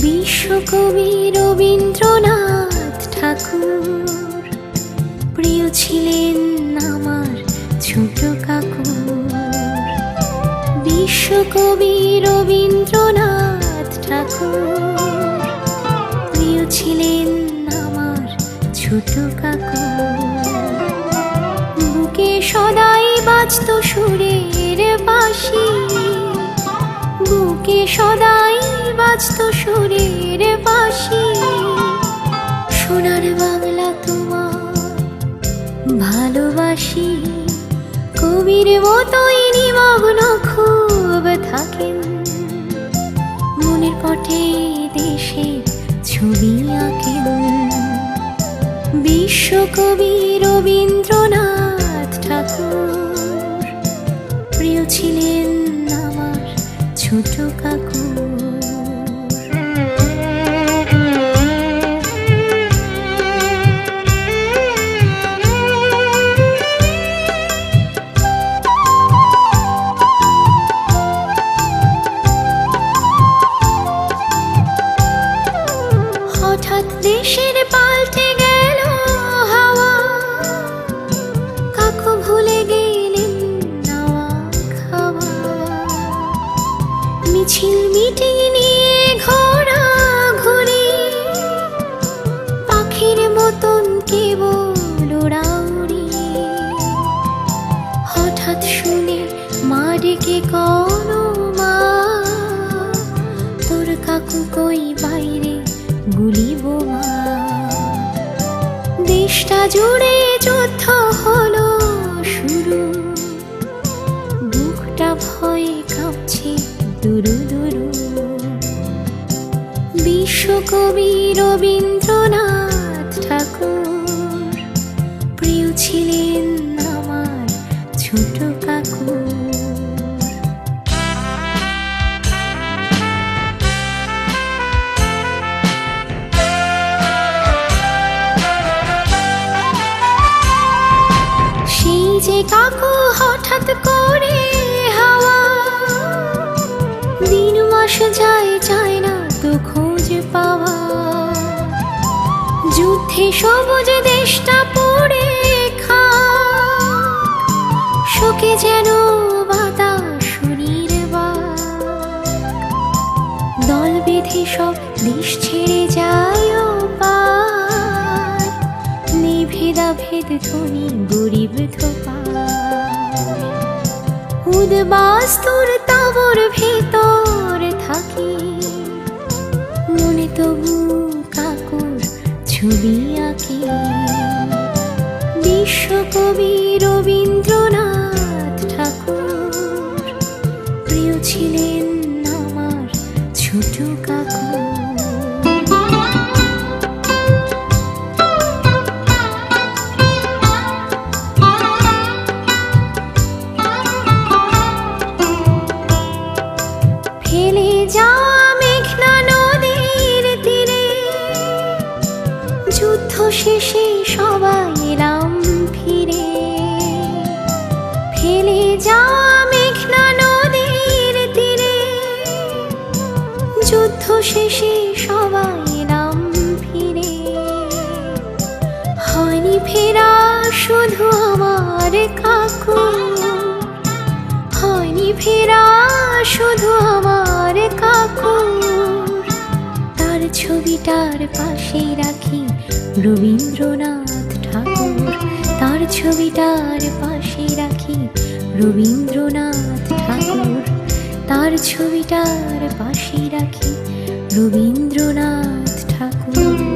বিশ্বকবি রবীন্দ্রনাথ ঠাকুর প্রিয় ছিলেন বিশ্বকবি রবীন্দ্রনাথ ঠাকুর। প্রিয় ছিলেন আমার ছোট কাকু। বুকে সদাই বাজত সুরের বাঁশি। বুকে সদাই বাজত সুরের বিশ্বকবি রবীন্দ্রনাথ ঠাকুর। প্রিয় ছিলেন মিছিল মিটিং নিয়ে ঘোরা ঘুরি পাখির মতন কেবল ওড়াউড়ি হঠাৎ শুনে মা ডেকে কোনো মা, তোর কাকু কই বাইরে গুলি বোমা দেশটা জুড়ে দুরু বিশ্বকবি রবীন্দ্রনাথ ঠাকুর প্রিয় ছিলেন আমার ছোট কাকুর। সেই যে কাকু হঠাৎ করে দিন যায় যায় না তো খোঁজ পাওয়া। যুদ্ধে সবুজ দেশটা পড়ে খা শোকে যেন বাতাস বা দল বেঁধে সব দেশ ছেড়ে যায় পার নিভেদা ভেদ ধনী, গরিব ধোপার। উদ্বাস্তুর তাবর ভেতর থাকি। মনে তবু কাকুর ছবি আঁকি। বিশ্বকবি রবীন্দ্রনাথ ঠাকুর প্রিয় ছিলেন যাওয়া মেঘনা নদীর তীরে যুদ্ধ শেষে সবাই এলাম ফিরে। ফেলে যাওয়া মেঘনা নদীর তীরে যুদ্ধ শেষে সবাই এলাম ফিরে। হয়নি ফেরা শুধু আমার কাকু হয়নি ফেরা শুধু তার ছবিটার পাশে রাখি রবীন্দ্রনাথ ঠাকুর। তার ছবিটার পাশে রাখি রবীন্দ্রনাথ ঠাকুর। তার ছবিটার পাশে রাখি রবীন্দ্রনাথ ঠাকুর।